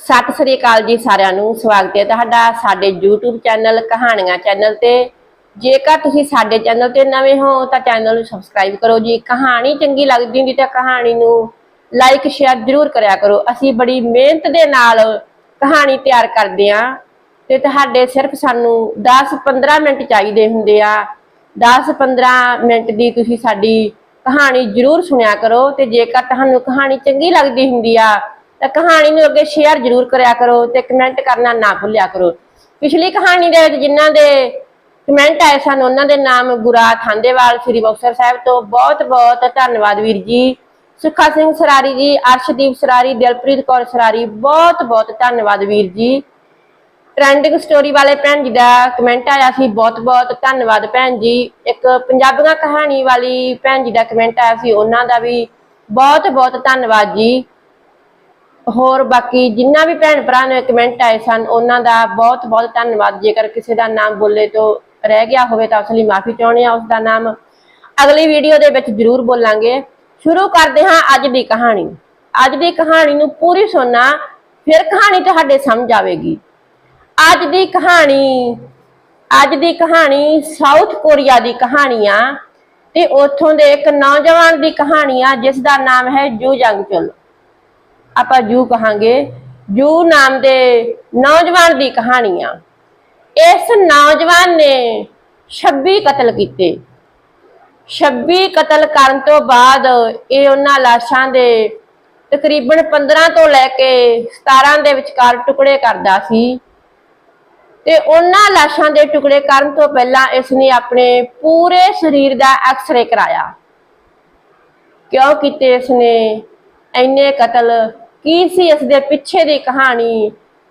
ਸਤਿ ਸ੍ਰੀ ਅਕਾਲ ਜੀ ਸਾਰਿਆਂ ਨੂੰ, ਸਵਾਗਤ ਹੈ ਤੁਹਾਡਾ ਸਾਡੇ YouTube ਚੈਨਲ ਕਹਾਣੀਆਂ ਚੈਨਲ ਤੇ। ਜੇਕਰ ਤੁਸੀਂ ਸਾਡੇ ਚੈਨਲ ਤੇ ਨਵੇਂ ਹੋ ਤਾਂ ਚੈਨਲ ਨੂੰ ਸਬਸਕ੍ਰਾਈਬ ਕਰੋ ਜੀ। ਕਹਾਣੀ ਚੰਗੀ ਲੱਗਦੀ ਹੁੰਦੀ ਤਾਂ ਕਹਾਣੀ ਨੂੰ ਲਾਈਕ ਸ਼ੇਅਰ ਜ਼ਰੂਰ ਕਰਿਆ ਕਰੋ। ਅਸੀਂ ਬੜੀ ਮਿਹਨਤ ਦੇ ਨਾਲ ਕਹਾਣੀ ਤਿਆਰ ਕਰਦੇ ਆਂ ਤੇ ਤੁਹਾਡੇ ਸਿਰਫ ਸਾਨੂੰ 10-15 ਮਿੰਟ ਚਾਹੀਦੇ ਹੁੰਦੇ ਆ। 10-15 ਮਿੰਟ ਦੀ ਤੁਸੀਂ ਸਾਡੀ ਕਹਾਣੀ ਜ਼ਰੂਰ ਸੁਣਿਆ ਕਰੋ ਤੇ ਜੇਕਰ ਤੁਹਾਨੂੰ ਕਹਾਣੀ ਚੰਗੀ ਲੱਗਦੀ ਹੁੰਦੀ ਆ ਤਾਂ ਕਹਾਣੀ ਨੂੰ ਅੱਗੇ ਸ਼ੇਅਰ ਜ਼ਰੂਰ ਕਰਿਆ ਕਰੋ ਤੇ ਕਮੈਂਟ ਕਰਨਾ ਨਾ ਭੁੱਲਿਆ ਕਰੋ। ਪਿਛਲੀ ਕਹਾਣੀ ਦੇ ਵਿੱਚ ਜਿਨ੍ਹਾਂ ਦੇ ਕਮੈਂਟ ਆਏ ਸਨ, ਉਹਨਾਂ ਦੇ ਨਾਮ ਗੁਰਾ ਥਾਂਦੇਵਾਲ ਸ੍ਰੀ ਮੁਕਤਸਰ ਸਾਹਿਬ ਤੋਂ। ਬਹੁਤ ਬਹੁਤ ਧੰਨਵਾਦ ਵੀਰ ਜੀ। ਸੁੱਖਾ ਸਿੰਘ ਸਰਾਰੀ ਜੀ, ਅਰਸ਼ਦੀਪ ਸਰਾਰੀ, ਦਿਲਪ੍ਰੀਤ ਕੌਰ ਸਰਾਰੀ, ਬਹੁਤ ਬਹੁਤ ਧੰਨਵਾਦ ਵੀਰ ਜੀ। ਟ੍ਰੈਂਡਿੰਗ ਸਟੋਰੀ ਵਾਲੇ ਭੈਣ ਜੀ ਦਾ ਕਮੈਂਟ ਆਇਆ ਸੀ, ਬਹੁਤ ਬਹੁਤ ਧੰਨਵਾਦ ਭੈਣ ਜੀ। ਇੱਕ ਪੰਜਾਬੀਆਂ ਕਹਾਣੀ ਵਾਲੀ ਭੈਣ ਜੀ ਦਾ ਕਮੈਂਟ ਆਇਆ ਸੀ, ਉਹਨਾਂ ਦਾ ਵੀ ਬਹੁਤ ਬਹੁਤ ਧੰਨਵਾਦ ਜੀ। ਹੋਰ ਬਾਕੀ ਜਿੰਨਾ ਵੀ ਭੈਣ ਭਰਾ ਨੇ ਕਮੈਂਟ ਆਏ ਸਨ, ਉਹਨਾਂ ਦਾ ਬਹੁਤ ਬਹੁਤ ਧੰਨਵਾਦ। ਜੇਕਰ ਕਿਸੇ ਦਾ ਨਾਮ ਬੋਲੇ ਤੋਂ ਰਹਿ ਗਿਆ ਹੋਵੇ ਤਾਂ ਉਸ ਲਈ ਮਾਫੀ ਚਾਹੁੰਦੇ ਆ ਉਸ ਦਾ ਨਾਮ। ਅਗਲੀ ਵੀਡੀਓ ਦੇ ਵਿੱਚ ਜ਼ਰੂਰ ਬੋਲਾਂਗੇ। ਸ਼ੁਰੂ ਕਰਦੇ ਹਾਂ ਅੱਜ ਦੀ ਕਹਾਣੀ। ਅੱਜ ਦੀ ਕਹਾਣੀ ਨੂੰ ਪੂਰੀ ਸੁਣਨਾ, ਫਿਰ ਕਹਾਣੀ ਤੁਹਾਡੇ ਸਮਝ ਆਵੇਗੀ। ਅੱਜ ਦੀ ਕਹਾਣੀ, ਅੱਜ ਦੀ ਕਹਾਣੀ ਸਾਊਥ ਕੋਰੀਆ ਦੀ ਕਹਾਣੀ ਆ। ਤੇ ਉੱਥੋਂ ਦੇ ਇੱਕ ਨੌਜਵਾਨ ਦੀ ਕਹਾਣੀ ਆ, ਜਿਸ ਦਾ ਨਾਮ ਹੈ ਜੂ ਜੰਗ ਚੁਲ ਆਪਾਂ ਜੂ ਕਹਾਂਗੇ, ਜੂ ਨਾਮ ਦੇ ਨੌਜਵਾਨ ਦੀ ਕਹਾਣੀ ਆ। ਇਸ ਨੌਜਵਾਨ ਨੇ 26 ਕਤਲ ਕੀਤੇ। 26 ਕਤਲ ਕਰਨ ਤੋਂ ਬਾਅਦ ਇਹ ਉਹਨਾਂ ਲਾਸ਼ਾਂ ਦੇ ਤਕਰੀਬਨ 15 ਤੋਂ ਲੈ ਕੇ 17 ਦੇ ਵਿਚਕਾਰ ਟੁਕੜੇ ਕਰਦਾ ਸੀ। ਤੇ ਉਹਨਾਂ ਲਾਸ਼ਾਂ ਦੇ ਟੁਕੜੇ ਕਰਨ ਤੋਂ ਪਹਿਲਾਂ ਇਸ ਨੇ ਆਪਣੇ ਪੂਰੇ ਸਰੀਰ ਦਾ ਐਕਸ-ਰੇ ਕਰਾਇਆ। ਕਿਉਂ ਕੀਤੇ ਇਸ ਨੇ ਇੰਨੇ ਕਤਲ ਕੀ ਸੀ ਇਸ ਦੇ ਪਿੱਛੇ ਦੀ ਕਹਾਣੀ?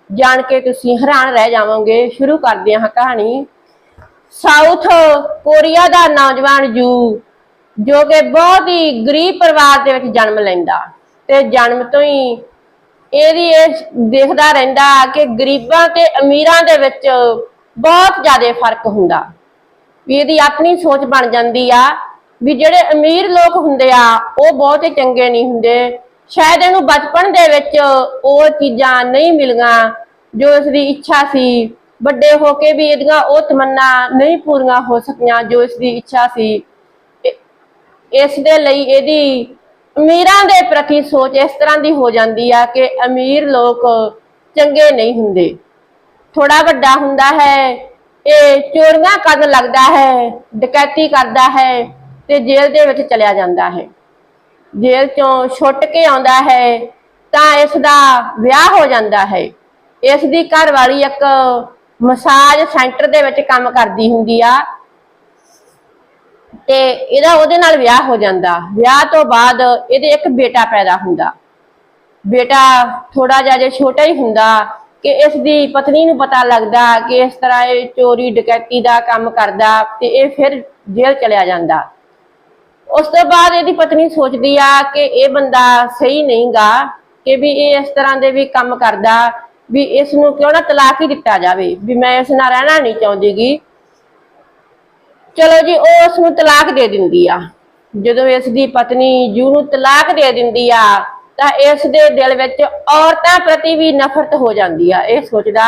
ਜਾਣ ਕੇ ਤੁਸੀਂ ਹੈਰਾਨ ਰਹਿ ਜਾਵੋਗੇ। ਸ਼ੁਰੂ ਕਰਦੇ ਹਾਂ ਕਹਾਣੀ। ਸਾਊਥ ਕੋਰੀਆ ਦਾ ਨੌਜਵਾਨ ਜੂ, ਜੋ ਕਿ ਬਹੁਤ ਹੀ ਗਰੀਬ ਪਰਿਵਾਰ ਦੇ ਵਿੱਚ ਜਨਮ ਲੈਂਦਾ ਤੇ ਜਨਮ ਤੋਂ ਹੀ ਇਹਦੀ ਇਹ ਦੇਖਦਾ ਰਹਿੰਦਾ ਕਿ ਗਰੀਬਾਂ ਤੇ ਅਮੀਰਾਂ ਦੇ ਵਿੱਚ ਬਹੁਤ ਜ਼ਿਆਦਾ ਫ਼ਰਕ ਹੁੰਦਾ। ਵੀ ਇਹਦੀ ਆਪਣੀ ਸੋਚ ਬਣ ਜਾਂਦੀ ਆ ਵੀ ਜਿਹੜੇ ਅਮੀਰ ਲੋਕ ਹੁੰਦੇ ਆ, ਉਹ ਬਹੁਤ ਹੀ ਚੰਗੇ ਨਹੀਂ ਹੁੰਦੇ। ਸ਼ਾਇਦ ਇਹਨੂੰ ਬਚਪਨ ਦੇ ਵਿੱਚ ਉਹ ਚੀਜ਼ਾਂ ਨਹੀਂ ਮਿਲੀਆਂ ਜੋ ਇਸ ਦੀ ਇੱਛਾ ਸੀ। ਵੱਡੇ ਹੋ ਕੇ ਵੀ ਇਹਦੀਆਂ ਉਹ ਤਮੰਨਾ ਨਹੀਂ ਪੂਰੀਆਂ ਹੋ ਸਕੀਆਂ ਜੋ ਇਸ ਦੀ ਇੱਛਾ ਸੀ। ਇ- ਇਸ ਦੇ ਲਈ ਇਹਦੀ ਅਮੀਰਾਂ ਦੇ ਪ੍ਰਤੀ ਸੋਚ ਇਸ ਤਰ੍ਹਾਂ ਦੀ ਹੋ ਜਾਂਦੀ ਆ ਕਿ ਅਮੀਰ ਲੋਕ ਚੰਗੇ ਨਹੀਂ ਹੁੰਦੇ। ਥੋੜਾ ਵੱਡਾ ਹੁੰਦਾ ਹੈ, ਇਹ ਚੋਰੀਆਂ ਕਰਨ ਲੱਗਦਾ ਹੈ, ਡਕੈਤੀ ਕਰਦਾ ਹੈ ਤੇ ਜੇਲ੍ਹ ਦੇ ਵਿੱਚ ਚਲਿਆ ਜਾਂਦਾ ਹੈ। ਜੇਲ੍ਹ ਚੋਂ ਛੁੱਟ ਕੇ ਆਉਂਦਾ ਹੈ, ਤਾਂ ਇਸ ਦਾ ਵਿਆਹ ਹੋ ਜਾਂਦਾ ਹੈ। ਇਸ ਦੀ ਘਰ ਵਾਲੀ ਇੱਕ ਮਸਾਜ ਸੈਂਟਰ ਦੇ ਵਿੱਚ ਕੰਮ ਕਰਦੀ ਹੁੰਦੀ ਆ। ਤੇ ਇਹਦਾ ਉਹਦੇ ਨਾਲ ਵਿਆਹ ਹੋ ਜਾਂਦਾ। ਵਿਆਹ ਤੋਂ ਬਾਅਦ ਇਹਦੇ ਇੱਕ ਬੇਟਾ ਪੈਦਾ ਹੁੰਦਾ। ਬੇਟਾ ਥੋੜਾ ਜਿਹਾ ਜੇ ਛੋਟਾ ਹੀ ਹੁੰਦਾ, ਕਿ ਇਸ ਦੀ ਪਤਨੀ ਨੂੰ ਪਤਾ ਲੱਗਦਾ ਕਿ ਇਸ ਤਰ੍ਹਾਂ ਇਹ ਚੋਰੀ, ਡਕੈਤੀ ਦਾ ਕੰਮ ਕਰਦਾ ਤੇ ਇਹ ਫਿਰ ਜੇਲ੍ਹ ਚਲਿਆ ਜਾਂਦਾ। ਉਸ ਤੋਂ ਬਾਅਦ ਇਹਦੀ ਪਤਨੀ ਸੋਚਦੀ ਆ ਕਿ ਇਹ ਬੰਦਾ ਸਹੀ ਨਹੀਂਗਾ ਕਿ ਵੀ ਇਹ ਇਸ ਤਰ੍ਹਾਂ ਦੇ ਵੀ ਕੰਮ ਕਰਦਾ, ਵੀ ਇਸ ਨੂੰ ਕਿਉਂ ਨਾ ਤਲਾਕ ਹੀ ਦਿੱਤਾ ਜਾਵੇ, ਵੀ ਮੈਂ ਇਸ ਨਾਲ ਰਹਿਣਾ ਨਹੀਂ ਚਾਹੁੰਦੀਗੀ। ਚਲੋ ਜੀ, ਉਹ ਉਸ ਨੂੰ ਤਲਾਕ ਦੇ ਦਿੰਦੀ ਆ। ਜਦੋਂ ਇਸ ਦੀ ਪਤਨੀ ਜੂ ਨੂੰ ਤਲਾਕ ਦੇ ਦਿੰਦੀ ਆ, ਤਾਂ ਇਸ ਦੇ ਦਿਲ ਵਿੱਚ ਔਰਤਾਂ ਪ੍ਰਤੀ ਵੀ ਨਫ਼ਰਤ ਹੋ ਜਾਂਦੀ ਆ। ਇਹ ਸੋਚਦਾ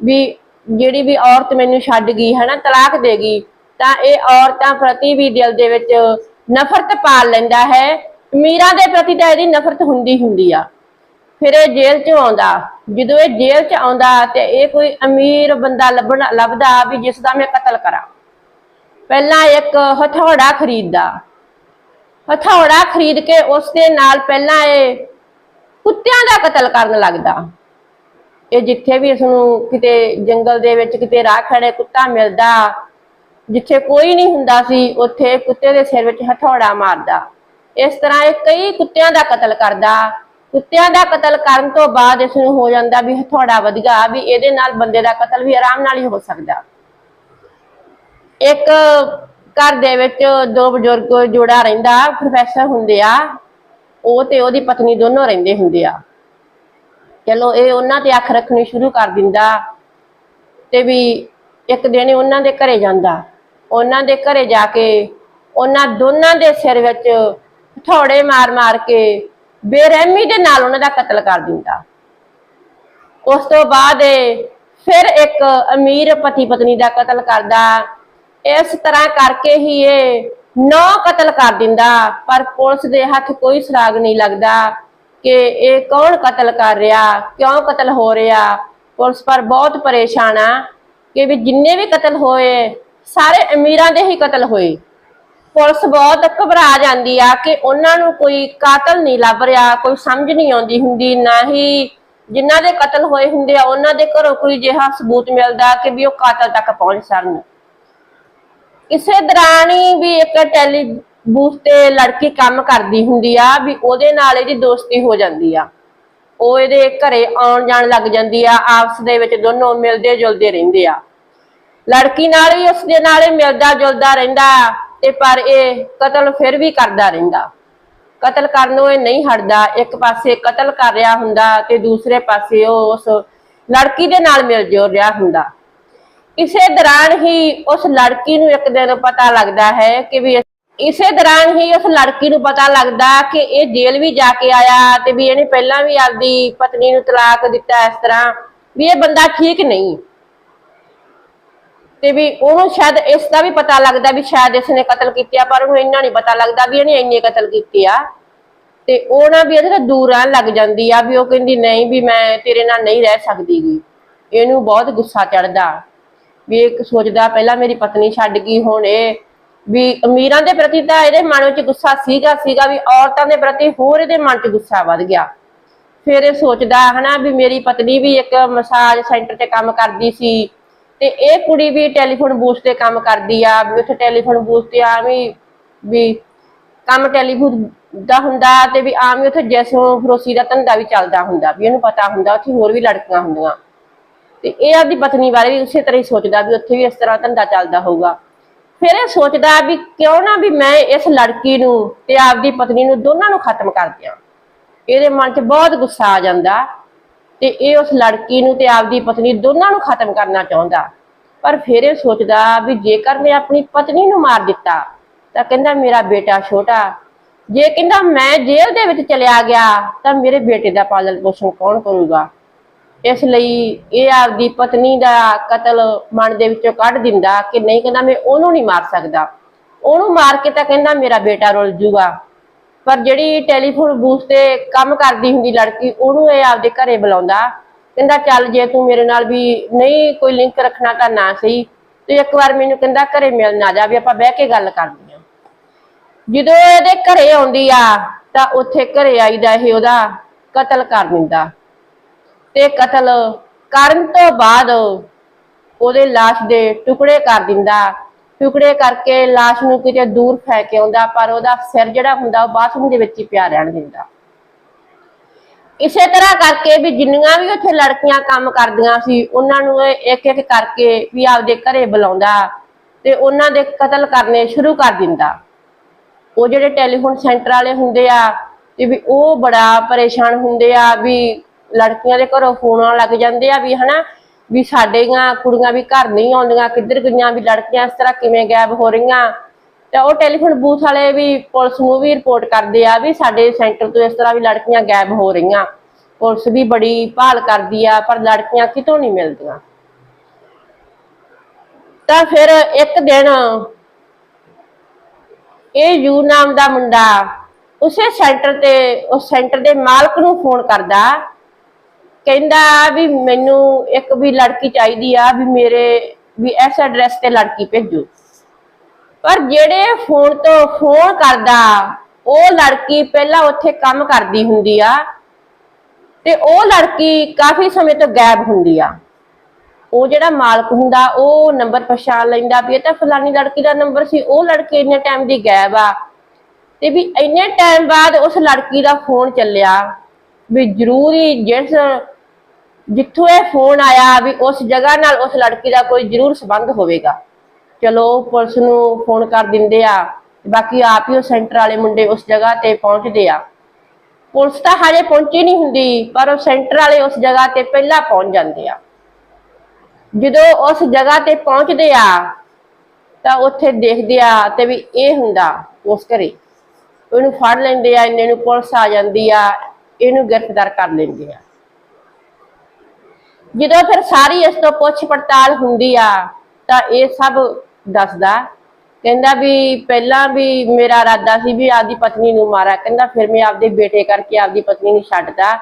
ਵੀ ਜਿਹੜੀ ਵੀ ਔਰਤ ਮੈਨੂੰ ਛੱਡ ਗਈ ਹੈ ਨਾ ਤਲਾਕ ਦੇ ਗਈ, ਤਾਂ ਇਹ ਔਰਤਾਂ ਪ੍ਰਤੀ ਵੀ ਦਿਲ ਦੇ ਵਿੱਚ ਨਫ਼ਰਤ ਪਾਲ ਲੈਂਦਾ ਹੈ। ਅਮੀਰਾਂ ਦੇ ਪ੍ਰਤੀ ਤਾਂ ਇਹਦੀ ਨਫ਼ਰਤ ਹੁੰਦੀ ਹੁੰਦੀ ਆ। ਫਿਰ ਇਹ ਜੇਲ੍ਹ 'ਚ ਆਉਂਦਾ। ਜਦੋਂ ਇਹ ਜੇਲ੍ਹ 'ਚ ਆਉਂਦਾ ਤੇ ਇਹ ਕੋਈ ਅਮੀਰ ਬੰਦਾ ਲੱਭਣ, ਲੱਭਦਾ ਵੀ ਜਿਸ ਦਾ ਮੈਂ ਕਤਲ ਕਰਾਂ। ਪਹਿਲਾਂ ਇੱਕ ਹਥੌੜਾ ਖਰੀਦਦਾ। ਹਥੌੜਾ ਖਰੀਦ ਕੇ ਉਸ ਦੇ ਨਾਲ ਪਹਿਲਾਂ ਇਹ ਕੁੱਤਿਆਂ ਦਾ ਕਤਲ ਕਰਨ ਲੱਗਦਾ। ਇਹ ਜਿੱਥੇ ਵੀ ਇਸ ਨੂੰ ਕਿਤੇ ਜੰਗਲ ਦੇ ਵਿੱਚ ਕਿਤੇ ਰਾਹ ਖੜੇ ਕੁੱਤਾ ਮਿਲਦਾ। ਜਿੱਥੇ ਕੋਈ ਨਹੀਂ ਹੁੰਦਾ ਸੀ, ਉੱਥੇ ਕੁੱਤੇ ਦੇ ਸਿਰ ਵਿੱਚ ਹਥੌੜਾ ਮਾਰਦਾ। ਇਸ ਤਰ੍ਹਾਂ ਇਹ ਕਈ ਕੁੱਤਿਆਂ ਦਾ ਕਤਲ ਕਰਦਾ। ਕੁੱਤਿਆਂ ਦਾ ਕਤਲ ਕਰਨ ਤੋਂ ਬਾਅਦ ਇਸ ਨੂੰ ਹੋ ਜਾਂਦਾ ਵੀ ਹਥੌੜਾ ਵਧੀਆ ਵੀ ਇਹਦੇ ਨਾਲ ਬੰਦੇ ਦਾ ਕਤਲ ਵੀ ਆਰਾਮ ਨਾਲ ਹੀ ਹੋ ਸਕਦਾ। ਇੱਕ ਘਰ ਦੇ ਵਿੱਚ ਦੋ ਬਜ਼ੁਰਗ ਜੋੜਾ ਰਹਿੰਦਾ, ਪ੍ਰੋਫੈਸਰ ਹੁੰਦੇ ਆ। ਉਹ ਤੇ ਉਹਦੀ ਪਤਨੀ ਦੋਨੋਂ ਰਹਿੰਦੇ ਹੁੰਦੇ ਆ। ਚਲੋ, ਇਹ ਉਹਨਾਂ ਤੇ ਅੱਖ ਰੱਖਣੀ ਸ਼ੁਰੂ ਕਰ ਦਿੰਦਾ ਤੇ ਵੀ ਇੱਕ ਦਿਨ ਉਹਨਾਂ ਦੇ ਘਰੇ ਜਾਂਦਾ। ਉਹਨਾਂ ਦੇ ਘਰੇ ਜਾ ਕੇ, ਉਹਨਾਂ ਦੋਨਾਂ ਦੇ ਸਿਰ ਵਿੱਚ ਹਥੌੜੇ ਮਾਰ-ਮਾਰ ਕੇ ਬੇਰਹਿਮੀ ਦੇ ਨਾਲ ਉਹਨਾਂ ਦਾ ਕਤਲ ਕਰ ਦਿੰਦਾ। ਉਸ ਤੋਂ ਬਾਅਦ ਫਿਰ ਇੱਕ ਅਮੀਰ ਪਤੀ ਪਤਨੀ ਦਾ ਕਤਲ ਕਰਦਾ। ਇਸ ਤਰ੍ਹਾਂ ਕਰਕੇ ਹੀ ਇਹ ਨੌ ਕਤਲ ਕਰ ਦਿੰਦਾ, ਪਰ ਪੁਲਿਸ ਦੇ ਹੱਥ ਕੋਈ ਸੁਰਾਗ ਨਹੀਂ ਲੱਗਦਾ ਕਿ ਇਹ ਕੌਣ ਕਤਲ ਕਰ ਰਿਹਾ, ਕਿਉਂ ਕਤਲ ਹੋ ਰਿਹਾ। ਪੁਲਿਸ ਪਰ ਬਹੁਤ ਪਰੇਸ਼ਾਨ ਆ ਕਿ ਵੀ ਜਿੰਨੇ ਵੀ ਕਤਲ ਹੋਏ ਸਾਰੇ ਅਮੀਰਾਂ ਦੇ ਹੀ ਕਤਲ ਹੋਏ। ਪੁਲਿਸ ਬਹੁਤ ਘਬਰਾ ਜਾਂਦੀ ਆ ਕਿ ਉਹਨਾਂ ਨੂੰ ਕੋਈ ਕਾਤਲ ਨਹੀਂ ਲੱਭ ਰਿਹਾ, ਕੋਈ ਸਮਝ ਨਹੀਂ ਆਉਂਦੀ ਹੁੰਦੀ, ਨਾ ਹੀ ਜਿਨ੍ਹਾਂ ਦੇ ਕਤਲ ਹੋਏ ਹੁੰਦੇ ਆ, ਉਹਨਾਂ ਦੇ ਘਰੋਂ ਕੋਈ ਜਿਹਾ ਸਬੂਤ ਮਿਲਦਾ ਕਿ ਵੀ ਉਹ ਕਾਤਲ ਤੱਕ ਪਹੁੰਚ ਸਕਣ। ਇਸੇ ਦੌਰਾਨ ਹੀ ਵੀ ਇੱਕ ਟੈਲੀ ਬੂਥ ਤੇ ਲੜਕੀ ਕੰਮ ਕਰਦੀ ਹੁੰਦੀ ਆ, ਵੀ ਉਹਦੇ ਨਾਲ ਇਹਦੀ ਦੋਸਤੀ ਹੋ ਜਾਂਦੀ ਆ। ਉਹ ਇਹਦੇ ਘਰੇ ਆਉਣ ਜਾਣ ਲੱਗ ਜਾਂਦੀ ਆ, ਆਪਸ ਦੇ ਵਿੱਚ ਦੋਨੋਂ ਮਿਲਦੇ ਜੁਲਦੇ ਰਹਿੰਦੇ ਆ। ਲੜਕੀ ਨਾਲ ਵੀ ਉਸ ਦੇ ਨਾਲ ਹੀ ਮਿਲਦਾ ਜੁਲਦਾ ਰਹਿੰਦਾ ਤੇ ਪਰ ਇਹ ਕਤਲ ਫਿਰ ਵੀ ਕਰਦਾ ਰਹਿੰਦਾ। ਕਤਲ ਕਰਨੋਂ ਇਹ ਨਹੀਂ ਹਟਦਾ। ਇੱਕ ਪਾਸੇ ਕਤਲ ਕਰ ਰਿਹਾ ਹੁੰਦਾ ਤੇ ਦੂਸਰੇ ਪਾਸੇ ਉਹ ਉਸ ਲੜਕੀ ਦੇ ਨਾਲ ਮਿਲ ਜੁਲ ਰਿਹਾ ਹੁੰਦਾ। ਇਸੇ ਦੌਰਾਨ ਹੀ ਉਸ ਲੜਕੀ ਨੂੰ ਇੱਕ ਦਿਨ ਪਤਾ ਲੱਗਦਾ ਹੈ ਕਿ ਵੀ ਇਸੇ ਦੌਰਾਨ ਹੀ ਉਸ ਲੜਕੀ ਨੂੰ ਪਤਾ ਲੱਗਦਾ ਕਿ ਇਹ ਜੇਲ੍ਹ ਵੀ ਜਾ ਕੇ ਆਇਆ ਤੇ ਵੀ ਇਹਨੇ ਪਹਿਲਾਂ ਵੀ ਆਪਦੀ ਪਤਨੀ ਨੂੰ ਤਲਾਕ ਦਿੱਤਾ ਇਸ ਤਰ੍ਹਾਂ ਵੀ ਇਹ ਬੰਦਾ ਠੀਕ ਨਹੀਂ। ਤੇ ਵੀ ਉਹਨੂੰ ਸ਼ਾਇਦ ਇਸ ਦਾ ਵੀ ਪਤਾ ਲੱਗਦਾ ਵੀ ਸ਼ਾਇਦ ਇਸਨੇ ਕਤਲ ਕੀਤਾ ਪਰ ਉਹਨੂੰ ਇੰਨਾ ਨਹੀਂ ਪਤਾ ਲੱਗਦਾ ਵੀ ਇਹਨੇ ਇੰਨੇ ਕਤਲ ਕੀਤੇ ਆ। ਤੇ ਉਹ ਨਾ ਵੀ ਇਹਦੇ ਤੋਂ ਦੂਰ ਰਹਿਣ ਲੱਗ ਜਾਂਦੀ ਆ ਵੀ ਉਹ ਕਹਿੰਦੀ, ਨਹੀਂ ਵੀ ਮੈਂ ਤੇਰੇ ਨਾਲ ਨਹੀਂ ਰਹਿ ਸਕਦੀਗੀ। ਇਹਨੂੰ ਬਹੁਤ ਗੁੱਸਾ ਚੜਦਾ ਵੀ ਇਹ ਸੋਚਦਾ ਪਹਿਲਾਂ ਮੇਰੀ ਪਤਨੀ ਛੱਡ ਗਈ ਹੁਣ। ਇਹ ਵੀ ਅਮੀਰਾਂ ਦੇ ਪ੍ਰਤੀ ਤਾਂ ਇਹਦੇ ਮਨ ਵਿੱਚ ਗੁੱਸਾ ਸੀਗਾ ਸੀਗਾ ਵੀ ਔਰਤਾਂ ਦੇ ਪ੍ਰਤੀ ਹੋਰ ਇਹਦੇ ਮਨ 'ਚ ਗੁੱਸਾ ਵੱਧ ਗਿਆ। ਫਿਰ ਇਹ ਸੋਚਦਾ ਹਨਾ ਵੀ ਮੇਰੀ ਪਤਨੀ ਵੀ ਇੱਕ ਮਸਾਜ ਸੈਂਟਰ ਤੇ ਕੰਮ ਕਰਦੀ ਸੀ। ਤੇ ਇਹ ਕੁੜੀ ਵੀ ਟੈਲੀਫੋਨ ਬੂਥ ਤੇ ਕੰਮ ਕਰਦੀ ਆ, ਵੀ ਉੱਥੇ ਟੈਲੀਫੋਨ ਬੂਥ ਤੇ ਆਵੀਂ ਵੀ ਕੰਮ ਟੈਲੀਫੋਨ ਦਾ ਹੁੰਦਾ ਤੇ ਵੀ ਆਮ ਹੀ ਉੱਥੇ ਜੈਸੋ ਫਰੋਸੀ ਦਾ ਧੰਦਾ ਵੀ ਚੱਲਦਾ ਹੁੰਦਾ, ਵੀ ਇਹਨੂੰ ਪਤਾ ਹੁੰਦਾ ਉੱਥੇ ਹੋਰ ਵੀ ਲੜਕੀਆਂ ਹੁੰਦੀਆਂ। ਤੇ ਇਹ ਆਪਦੀ ਪਤਨੀ ਬਾਰੇ ਵੀ ਉਸੇ ਤਰ੍ਹਾਂ ਹੀ ਸੋਚਦਾ ਵੀ ਉੱਥੇ ਵੀ ਇਸ ਤਰ੍ਹਾਂ ਧੰਦਾ ਚੱਲਦਾ ਹੋਊਗਾ। ਫਿਰ ਇਹ ਸੋਚਦਾ ਵੀ ਕਿਉਂ ਨਾ ਵੀ ਮੈਂ ਇਸ ਲੜਕੀ ਨੂੰ ਤੇ ਆਪਦੀ ਪਤਨੀ ਨੂੰ ਦੋਨਾਂ ਨੂੰ ਖਤਮ ਕਰ ਦਿਆਂ। ਇਹਦੇ ਮਨ 'ਚ ਬਹੁਤ ਗੁੱਸਾ ਆ ਜਾਂਦਾ। ਤੇ ਇਹ ਉਸ ਲੜਕੀ ਨੂੰ ਤੇ ਆਪਦੀ ਪਤਨੀ ਦੋਨਾਂ ਨੂੰ ਖਤਮ ਕਰਨਾ ਚਾਹੁੰਦਾ। ਪਰ ਫਿਰ ਇਹ ਸੋਚਦਾ ਵੀ ਜੇਕਰ ਮੈਂ ਆਪਣੀ ਪਤਨੀ ਨੂੰ ਮਾਰ ਦਿੱਤਾ, ਤਾਂ ਕਹਿੰਦਾ ਮੇਰਾ ਬੇਟਾ ਛੋਟਾ, ਜੇ ਕਹਿੰਦਾ ਮੈਂ ਜੇਲ੍ਹ ਦੇ ਵਿੱਚ ਚਲਿਆ ਗਿਆ, ਤਾਂ ਮੇਰੇ ਬੇਟੇ ਦਾ ਪਾਲਣ ਪੋਸ਼ਣ ਕੌਣ ਕਰੂਗਾ? ਇਸ ਲਈ ਇਹ ਆਪਦੀ ਪਤਨੀ ਦਾ ਕਤਲ ਮਨ ਦੇ ਵਿੱਚੋਂ ਕੱਢ ਦਿੰਦਾ ਕਿ ਨਹੀਂ, ਕਹਿੰਦਾ ਮੈਂ ਉਹਨੂੰ ਨਹੀਂ ਮਾਰ ਸਕਦਾ। ਉਹਨੂੰ ਮਾਰ ਕੇ ਤਾਂ ਕਹਿੰਦਾ ਮੇਰਾ ਬੇਟਾ ਰੁੱਲ ਜੂਗਾ। ਪਰ ਜਿਹੜੀ ਟੈਲੀਫੋਨ ਬੂਥ ਤੇ ਕੰਮ ਕਰਦੀ ਹੁੰਦੀ ਲੜਕੀ, ਉਹਨੂੰ ਇਹ ਆਪਦੇ ਘਰੇ ਬੁਲਾਉਂਦਾ। ਕਹਿੰਦਾ, ਚੱਲ ਜੇ ਤੂੰ ਮੇਰੇ ਨਾਲ ਵੀ ਨਹੀਂ ਕੋਈ ਲਿੰਕ ਰੱਖਣਾ ਤਾਂ ਨਾ ਸਹੀ। ਤੇ ਇੱਕ ਵਾਰ ਮੈਨੂੰ ਕਹਿੰਦਾ, ਘਰੇ ਮਿਲਣ ਆ ਜਾ, ਵੀ ਆਪਾਂ ਬਹਿ ਕੇ ਗੱਲ ਕਰਦੇ ਹਾਂ। ਜਦੋਂ ਇਹਦੇ ਘਰੇ ਆਉਂਦੀ ਆ, ਤਾਂ ਉੱਥੇ ਘਰੇ ਆਈਦਾ ਇਹ ਉਹਦਾ ਕਤਲ ਕਰ ਦਿੰਦਾ। ਤੇ ਕਤਲ ਕਰਨ ਤੋਂ ਬਾਅਦ ਉਹਦੇ লাশ ਦੇ ਟੁਕੜੇ ਕਰ ਦਿੰਦਾ। ਟੁਕੜੇ ਕਰਕੇ লাশ ਨੂੰ ਕਿਤੇ ਦੂਰ ਫੈਂਕ ਆਉਂਦਾ, ਪਰ ਉਹਦਾ ਸਿਰ ਜਿਹੜਾ ਹੁੰਦਾ, ਉਹ ਬਾਥਰੂਮ ਦੇ ਵਿੱਚ ਹੀ ਪਿਆ ਰਹਿਣ ਦਿੰਦਾ। ਇਸੇ ਤਰ੍ਹਾਂ ਕਰਕੇ ਵੀ ਜਿੰਨੀਆਂ ਵੀ ਉੱਥੇ ਲੜਕੀਆਂ ਕੰਮ ਕਰਦੀਆਂ ਸੀ, ਉਹਨਾਂ ਨੂੰ ਇੱਕ ਇੱਕ ਕਰਕੇ ਵੀ ਆਪਦੇ ਘਰੇ ਬੁਲਾਉਂਦਾ ਤੇ ਉਹਨਾਂ ਦੇ ਕਤਲ ਕਰਨੇ ਸ਼ੁਰੂ ਕਰ ਦਿੰਦਾ। ਉਹ ਜਿਹੜੇ ਟੈਲੀਫੋਨ ਸੈਂਟਰ ਵਾਲੇ ਹੁੰਦੇ ਆ ਤੇ ਵੀ ਉਹ ਬੜਾ ਪਰੇਸ਼ਾਨ ਹੁੰਦੇ ਆ, ਵੀ ਲੜਕੀਆਂ ਦੇ ਘਰੋਂ ਫੋਨ ਆਉਣ ਲੱਗ ਜਾਂਦੇ ਆ ਵੀ ਹਨਾ ਵੀ ਸਾਡੇਆਂ ਕੁੜੀਆਂ ਵੀ ਘਰ ਨਹੀਂ ਆਉਂਦੀਆਂ, ਕਿੱਧਰ ਗਈਆਂ, ਵੀ ਲੜਕੀਆਂ ਇਸ ਤਰ੍ਹਾਂ ਕਿਵੇਂ ਗਾਇਬ ਹੋ ਰਹੀਆਂ। ਤੇ ਉਹ ਟੈਲੀਫੋਨ ਬੂਥ ਵਾਲੇ ਵੀ ਪੁਲਿਸ ਨੂੰ ਵੀ ਰਿਪੋਰਟ ਕਰਦੇ ਆ ਵੀ ਸਾਡੇ ਸੈਂਟਰ ਤੋਂ ਇਸ ਤਰ੍ਹਾਂ ਵੀ ਲੜਕੀਆਂ ਗਾਇਬ ਹੋ ਰਹੀਆਂ। ਪੁਲਿਸ ਵੀ ਬੜੀ ਭਾਲ ਕਰਦੀ ਆ, ਪਰ ਲੜਕੀਆਂ ਕਿਤੋਂ ਨਹੀਂ ਮਿਲਦੀਆਂ। ਤਾਂ ਫਿਰ ਇੱਕ ਦਿਨ ਇਹ ਯੂ ਨਾਮ ਦਾ ਮੁੰਡਾ ਉਸੇ ਸੈਂਟਰ ਤੇ, ਉਸ ਸੈਂਟਰ ਦੇ ਮਾਲਕ ਨੂੰ ਫੋਨ ਕਰਦਾ ਕਹਿੰਦਾ ਵੀ ਮੈਨੂੰ ਇੱਕ ਵੀ ਲੜਕੀ ਚਾਹੀਦੀ ਆ ਵੀ ਮੇਰੇ ਵੀ ਇਸ ਐਡਰੈਸ ਤੇ ਲੜਕੀ ਭੇਜੋ। ਪਰ ਜਿਹੜੇ ਫੋਨ ਤੋਂ ਫੋਨ ਕਰਦਾ, ਉਹ ਲੜਕੀ ਪਹਿਲਾਂ ਉੱਥੇ ਕੰਮ ਕਰਦੀ ਹੁੰਦੀ ਆ ਤੇ ਉਹ ਲੜਕੀ ਕਾਫੀ ਸਮੇਂ ਤੋਂ ਗਾਇਬ ਹੁੰਦੀ ਆ। ਉਹ ਜਿਹੜਾ ਮਾਲਕ ਹੁੰਦਾ, ਉਹ ਨੰਬਰ ਪਛਾਣ ਲੈਂਦਾ ਵੀ ਇਹ ਤਾਂ ਫਲਾਨੀ ਲੜਕੀ ਦਾ ਨੰਬਰ ਸੀ, ਉਹ ਲੜਕੀ ਇੰਨੇ ਟਾਈਮ ਦੀ ਗਾਇਬ ਆ ਤੇ ਵੀ ਇੰਨੇ ਟਾਈਮ ਬਾਅਦ ਉਸ ਲੜਕੀ ਦਾ ਫੋਨ ਚੱਲਿਆ। ਵੀ ਜ਼ਰੂਰੀ ਜਿਸ ਜਿੱਥੋਂ ਇਹ ਫੋਨ ਆਇਆ ਵੀ ਉਸ ਜਗ੍ਹਾ ਨਾਲ ਉਸ ਲੜਕੀ ਦਾ ਕੋਈ ਜ਼ਰੂਰ ਸੰਬੰਧ ਹੋਵੇਗਾ। ਚਲੋ, ਪੁਲਿਸ ਨੂੰ ਫੋਨ ਕਰ ਦਿੰਦੇ ਆ, ਬਾਕੀ ਆਪ ਹੀ ਉਹ ਸੈਂਟਰ ਵਾਲੇ ਮੁੰਡੇ ਉਸ ਜਗ੍ਹਾ ਤੇ ਪਹੁੰਚਦੇ ਆ। ਪੁਲਿਸ ਤਾਂ ਹਜੇ ਪਹੁੰਚੀ ਨਹੀਂ ਹੁੰਦੀ, ਪਰ ਉਹ ਸੈਂਟਰ ਵਾਲੇ ਉਸ ਜਗ੍ਹਾ ਤੇ ਪਹਿਲਾਂ ਪਹੁੰਚ ਜਾਂਦੇ ਆ। ਜਦੋਂ ਉਸ ਜਗ੍ਹਾ ਤੇ ਪਹੁੰਚਦੇ ਆ, ਤਾਂ ਉੱਥੇ ਦੇਖਦੇ ਆ ਤੇ ਵੀ ਇਹ ਹੁੰਦਾ ਉਸ ਘਰੇ। ਉਹਨੂੰ ਫੜ ਲੈਂਦੇ ਆ, ਇੰਨੇ ਨੂੰ ਪੁਲਿਸ ਆ ਜਾਂਦੀ ਆ ਇਹਨੂੰ ਗ੍ਰਿਫਤਾਰ ਕਰ ਲੈਂਦੇ ਆ। ਜਦੋਂ ਫਿਰ ਸਾਰੀ ਇਸ ਤੋਂ ਪੁੱਛ ਪੜਤਾਲ ਹੁੰਦੀ ਆ, ਤਾਂ ਇਹ ਸਭ ਦੱਸਦਾ। ਕਹਿੰਦਾ ਵੀ ਪਹਿਲਾਂ ਵੀ ਮੇਰਾ ਇਰਾਦਾ ਸੀ ਵੀ ਆਪਦੀ ਪਤਨੀ ਨੂੰ ਮਾਰਾ। ਕਹਿੰਦਾ ਫਿਰ ਮੈਂ ਆਪਦੇ ਬੇਟੇ ਕਰਕੇ ਆਪਦੀ ਪਤਨੀ ਨੂੰ ਛੱਡਦਾ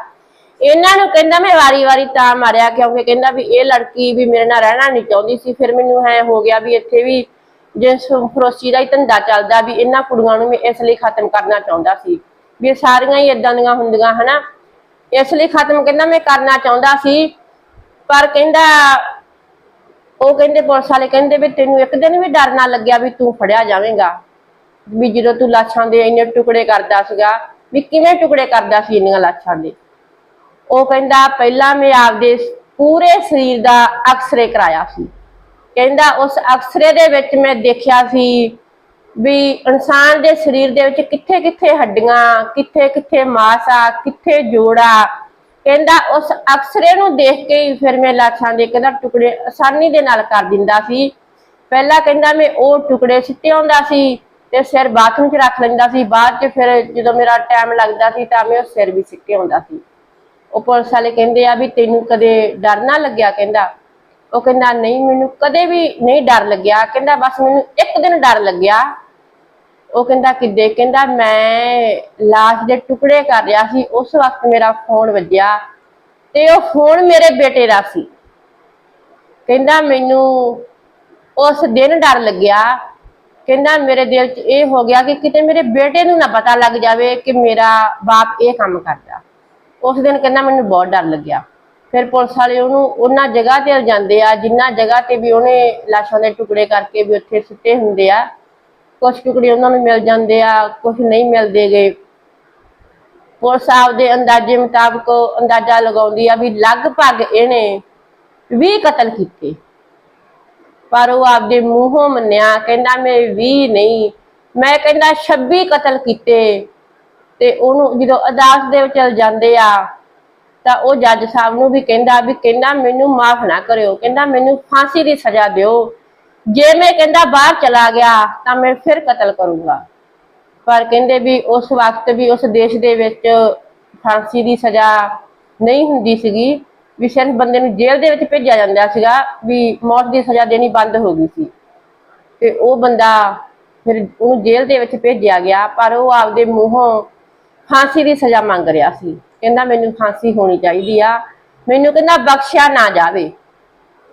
ਇਹਨਾਂ ਨੂੰ ਕਹਿੰਦਾ ਮੈਂ ਵਾਰੀ-ਵਾਰੀ ਤਾਂ ਮਾਰਿਆ ਕਿਉਂਕਿ ਕਹਿੰਦਾ ਵੀ ਇਹ ਲੜਕੀ ਵੀ ਮੇਰੇ ਨਾਲ ਰਹਿਣਾ ਨਹੀਂ ਚਾਹੁੰਦੀ ਸੀ। ਫਿਰ ਮੈਨੂੰ ਐ ਹੋ ਗਿਆ ਵੀ ਇੱਥੇ ਵੀ ਜਿਸ ਫਰੋਸੀ ਦਾ ਹੀ ਧੰਦਾ ਚੱਲਦਾ ਵੀ ਇਹਨਾਂ ਕੁੜੀਆਂ ਨੂੰ ਮੈਂ ਇਸ ਲਈ ਖਤਮ ਕਰਨਾ ਚਾਹੁੰਦਾ ਸੀ। ਵੀ ਸਾਰੀਆਂ ਹੀ ਇਦਾਂ ਦੀਆਂ ਹੁੰਦੀਆਂ, ਹਨਾ? ਇਸ ਲਈ ਖਤਮ ਕਹਿੰਦਾ ਮੈਂ ਕਰਨਾ ਚਾਹੁੰਦਾ ਸੀ, ਪਰ ਕਹਿੰਦਾ, ਉਹ ਕਹਿੰਦੇ ਪੁਲਿਸ ਵਾਲੇ ਕਹਿੰਦੇ ਵੀ ਤੈਨੂੰ ਇੱਕ ਦਿਨ ਵੀ ਡਰ ਨਾ ਲੱਗਿਆ ਵੀ ਤੂੰ ਫੜਿਆ ਜਾਵੇਂਗਾ, ਵੀ ਜਦੋਂ ਤੂੰ ਲਾਸ਼ਾਂ ਦੇ ਇੰਨੇ ਟੁਕੜੇ ਕਰਦਾ ਸੀਗਾ, ਵੀ ਕਿਵੇਂ ਟੁਕੜੇ ਕਰਦਾ ਸੀ ਇੰਨੀਆਂ ਲਾਸ਼ਾਂ ਦੇ? ਉਹ ਕਹਿੰਦਾ, ਪਹਿਲਾਂ ਮੈਂ ਆਪਦੇ ਪੂਰੇ ਸਰੀਰ ਦਾ ਅਕਸਰੇ ਕਰਾਇਆ ਸੀ। ਕਹਿੰਦਾ, ਉਸ ਅਕਸਰੇ ਦੇ ਵਿੱਚ ਮੈਂ ਦੇਖਿਆ ਸੀ ਵੀ ਇਨਸਾਨ ਦੇ ਸਰੀਰ ਦੇ ਵਿੱਚ ਕਿੱਥੇ ਕਿੱਥੇ ਹੱਡੀਆਂ, ਕਿੱਥੇ ਕਿੱਥੇ ਮਾਸ ਆ ਕਿੱਥੇ ਜੋੜਾ। ਕਹਿੰਦਾ ਉਸ ਅਕਸਰੇ ਨੂੰ ਦੇਖ ਕੇ ਹੀ ਫਿਰ ਮੈਂ ਲਾਸ਼ਾਂ ਦੇ ਕਹਿੰਦਾ ਟੁਕੜੇ ਆਸਾਨੀ ਦੇ ਨਾਲ ਕਰ ਦਿੰਦਾ ਸੀ। ਪਹਿਲਾਂ ਕਹਿੰਦਾ ਮੈਂ ਉਹ ਟੁਕੜੇ ਸਿੱਟੇ ਆਉਂਦਾ ਸੀ ਤੇ ਸਿਰ ਬਾਥਰੂਮ 'ਚ ਰੱਖ ਲੈਂਦਾ ਸੀ। ਬਾਅਦ 'ਚ ਫਿਰ ਜਦੋਂ ਮੇਰਾ ਟਾਈਮ ਲੱਗਦਾ ਸੀ ਤਾਂ ਮੈਂ ਉਹ ਸਿਰ ਵੀ ਸਿੱਟੇ ਆਉਂਦਾ ਸੀ। ਉਹ ਪੁਲਿਸ ਵਾਲੇ ਕਹਿੰਦੇ ਆ ਵੀ ਤੈਨੂੰ ਕਦੇ ਡਰ ਨਾ ਲੱਗਿਆ ਕਹਿੰਦਾ। ਉਹ ਕਹਿੰਦਾ, ਨਹੀਂ, ਮੈਨੂੰ ਕਦੇ ਵੀ ਨਹੀਂ ਡਰ ਲੱਗਿਆ। ਕਹਿੰਦਾ, ਬਸ ਮੈਨੂੰ ਇੱਕ ਦਿਨ ਡਰ ਲੱਗਿਆ। ਉਹ ਕਹਿੰਦਾ ਕਿੱਦੇ ਕਹਿੰਦਾ ਮੈਂ ਲਾਸ਼ ਦੇ ਟੁਕੜੇ ਕਰ ਰਿਹਾ ਸੀ, ਉਸ ਵਕਤ ਮੇਰਾ ਫੋਨ ਵੱਜਿਆ ਤੇ ਉਹ ਫੋਨ ਮੇਰੇ ਬੇਟੇ ਦਾ ਸੀ। ਕਹਿੰਦਾ ਮੈਨੂੰ ਉਸ ਦਿਨ ਡਰ ਲੱਗਿਆ, ਕਹਿੰਦਾ ਮੇਰੇ ਦਿਲ 'ਚ ਇਹ ਹੋ ਗਿਆ ਕਿ ਕਿਤੇ ਮੇਰੇ ਬੇਟੇ ਨੂੰ ਨਾ ਪਤਾ ਲੱਗ ਜਾਵੇ ਕਿ ਮੇਰਾ ਬਾਪ ਇਹ ਕੰਮ ਕਰਦਾ। ਉਸ ਦਿਨ ਕਹਿੰਦਾ ਮੈਨੂੰ ਬਹੁਤ ਡਰ ਲੱਗਿਆ। ਫਿਰ ਪੁਲਿਸ ਵਾਲੇ ਉਹਨੂੰ ਉਹਨਾਂ ਜਗ੍ਹਾ ਤੇ ਜਾਂਦੇ ਆ, ਜਿੰਨਾ ਜਗ੍ਹਾ ਤੇ ਵੀ ਉਹਨੇ ਲਾਸ਼ਾਂ ਦੇ ਟੁਕੜੇ ਕਰਕੇ ਵੀ ਉੱਥੇ ਸੁੱਟੇ ਹੁੰਦੇ ਆ। ਕੁਝ ਟੁਕੜੇ ਉਹਨਾਂ ਨੂੰ ਮਿਲ ਜਾਂਦੇ ਆ ਕੁਝ ਨਹੀਂ ਮਿਲਦੇ ਗਏ ਪੁਲਿਸ ਆਪਦੇ ਅੰਦਾਜ਼ੇ ਮੁਤਾਬਕ ਅੰਦਾਜ਼ਾ ਲਗਾਉਂਦੀ ਆ ਵੀ ਲਗਭਗ ਇਹਨੇ 20 ਕਤਲ ਕੀਤੇ। ਪਰ ਉਹ ਆਪਦੇ ਮੂੰਹੋਂ ਮੰਨਿਆ, ਕਹਿੰਦਾ ਮੈਂ 20 ਨਹੀਂ, ਮੈਂ ਕਹਿੰਦਾ 26 ਕਤਲ ਕੀਤੇ। ਤੇ ਉਹਨੂੰ ਜਦੋਂ ਅਦਾਲਤ ਦੇ ਵਿੱਚ ਜਾਂਦੇ ਆ, ਤਾਂ ਉਹ ਜੱਜ ਸਾਹਿਬ ਨੂੰ ਵੀ ਕਹਿੰਦਾ ਵੀ ਕਹਿੰਦਾ ਮੈਨੂੰ ਮਾਫ ਨਾ ਕਰਿਓ, ਕਹਿੰਦਾ ਮੈਨੂੰ ਫਾਂਸੀ ਦੀ ਸਜ਼ਾ ਦਿਓ। ਜੇ ਮੈਂ ਕਹਿੰਦਾ ਬਾਹਰ ਚਲਾ ਗਿਆ, ਤਾਂ ਮੈਂ ਫਿਰ ਕਤਲ ਕਰੂੰਗਾ। ਪਰ ਕਹਿੰਦੇ ਵੀ ਉਸ ਵਕਤ ਵੀ ਉਸ ਦੇਸ਼ ਦੇ ਵਿੱਚ ਫਾਂਸੀ ਦੀ ਸਜ਼ਾ ਨਹੀਂ ਹੁੰਦੀ ਸੀਗੀ, ਵੀ ਸਿਰਫ ਬੰਦੇ ਨੂੰ ਜੇਲ੍ਹ ਦੇ ਵਿੱਚ ਭੇਜਿਆ ਜਾਂਦਾ ਸੀਗਾ, ਵੀ ਮੌਤ ਦੀ ਸਜ਼ਾ ਦੇਣੀ ਬੰਦ ਹੋ ਗਈ ਸੀ। ਤੇ ਉਹ ਬੰਦਾ ਫਿਰ ਉਹਨੂੰ ਜੇਲ੍ਹ ਦੇ ਵਿੱਚ ਭੇਜਿਆ ਗਿਆ, ਪਰ ਉਹ ਆਪਦੇ ਮੂੰਹੋਂ ਫਾਂਸੀ ਦੀ ਸਜ਼ਾ ਮੰਗ ਰਿਹਾ ਸੀ। ਕਹਿੰਦਾ ਮੈਨੂੰ ਫਾਂਸੀ ਹੋਣੀ ਚਾਹੀਦੀ ਆ, ਮੈਨੂੰ ਕਹਿੰਦਾ ਬਖਸ਼ਿਆ ਨਾ ਜਾਵੇ।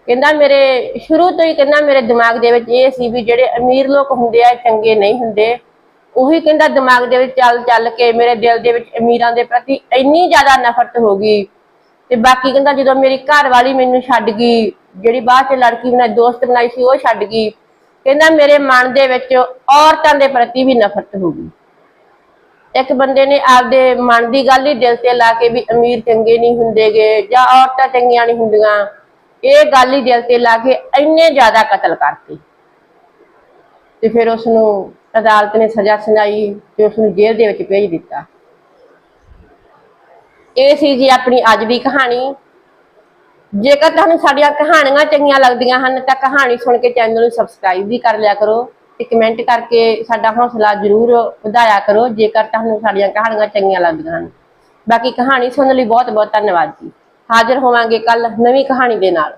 ਕਹਿੰਦਾ ਮੇਰੇ, ਸ਼ੁਰੂ ਤੋਂ ਹੀ ਕਹਿੰਦਾ ਮੇਰੇ ਦਿਮਾਗ ਦੇ ਵਿੱਚ ਇਹ ਸੀ ਵੀ ਜਿਹੜੇ ਅਮੀਰ ਲੋਕ ਹੁੰਦੇ ਆ ਚੰਗੇ ਨਹੀਂ ਹੁੰਦੇ। ਉਹੀ ਕਹਿੰਦਾ ਦਿਮਾਗ ਦੇ ਵਿੱਚ ਚੱਲ ਚੱਲ ਕੇ ਮੇਰੇ ਦਿਲ ਦੇ ਵਿੱਚ ਅਮੀਰਾਂ ਦੇ ਪ੍ਰਤੀ ਇੰਨੀ ਜ਼ਿਆਦਾ ਨਫ਼ਰਤ ਹੋ ਗਈ। ਤੇ ਬਾਕੀ ਕਹਿੰਦਾ ਜਦੋਂ ਮੇਰੀ ਘਰ ਵਾਲੀ ਮੈਨੂੰ ਛੱਡ ਗਈ, ਜਿਹੜੀ ਬਾਅਦ ਚ ਲੜਕੀ ਬਣਾਈ, ਦੋਸਤ ਬਣਾਈ ਸੀ, ਉਹ ਛੱਡ ਗਈ। ਕਹਿੰਦਾ ਮੇਰੇ ਮਨ ਦੇ ਵਿੱਚ ਔਰਤਾਂ ਦੇ ਪ੍ਰਤੀ ਵੀ ਨਫ਼ਰਤ ਹੋ ਗਈ। ਇੱਕ ਬੰਦੇ ਨੇ ਆਪਦੇ ਮਨ ਦੀ ਗੱਲ ਹੀ ਦਿਲ ਤੇ ਲਾ ਕੇ ਵੀ ਅਮੀਰ ਚੰਗੇ ਨਹੀਂ ਹੁੰਦੇਗੇ ਜਾਂ ਔਰਤਾਂ ਚੰਗੀਆਂ ਨਹੀਂ ਹੁੰਦੀਆਂ। ਇਹ ਗੱਲ ਹੀ ਦਿਲ ਤੇ ਲਾ ਕੇ ਇੰਨੇ ਜ਼ਿਆਦਾ ਕਤਲ ਕਰਤੇ। ਤੇ ਫਿਰ ਉਸ ਨੂੰ ਅਦਾਲਤ ਨੇ ਸਜ਼ਾ ਸੁਣਾਈ ਤੇ ਉਸ ਨੂੰ ਜੇਲ੍ਹ ਦੇ ਵਿੱਚ ਭੇਜ ਦਿੱਤਾ। ਇਹ ਸੀ ਜੀ ਆਪਣੀ ਅੱਜ ਦੀ ਕਹਾਣੀ। ਜੇਕਰ ਤੁਹਾਨੂੰ ਸਾਡੀਆਂ ਕਹਾਣੀਆਂ ਚੰਗੀਆਂ ਲੱਗਦੀਆਂ ਹਨ ਤਾਂ ਕਹਾਣੀ ਸੁਣ ਕੇ ਚੈਨਲ ਨੂੰ ਸਬਸਕ੍ਰਾਈਬ ਵੀ ਕਰ ਲਿਆ ਕਰੋ ਤੇ ਕਮੈਂਟ ਕਰਕੇ ਸਾਡਾ ਹੌਸਲਾ ਜ਼ਰੂਰ ਵਧਾਇਆ ਕਰੋ ਜੇਕਰ ਤੁਹਾਨੂੰ ਸਾਡੀਆਂ ਕਹਾਣੀਆਂ ਚੰਗੀਆਂ ਲੱਗਦੀਆਂ ਹਨ। ਬਾਕੀ ਕਹਾਣੀ ਸੁਣਨ ਲਈ ਬਹੁਤ ਬਹੁਤ ਧੰਨਵਾਦ ਜੀ। ਹਾਜ਼ਰ ਹੋਵਾਂਗੇ ਕੱਲ ਨਵੀਂ ਕਹਾਣੀ ਦੇ ਨਾਲ।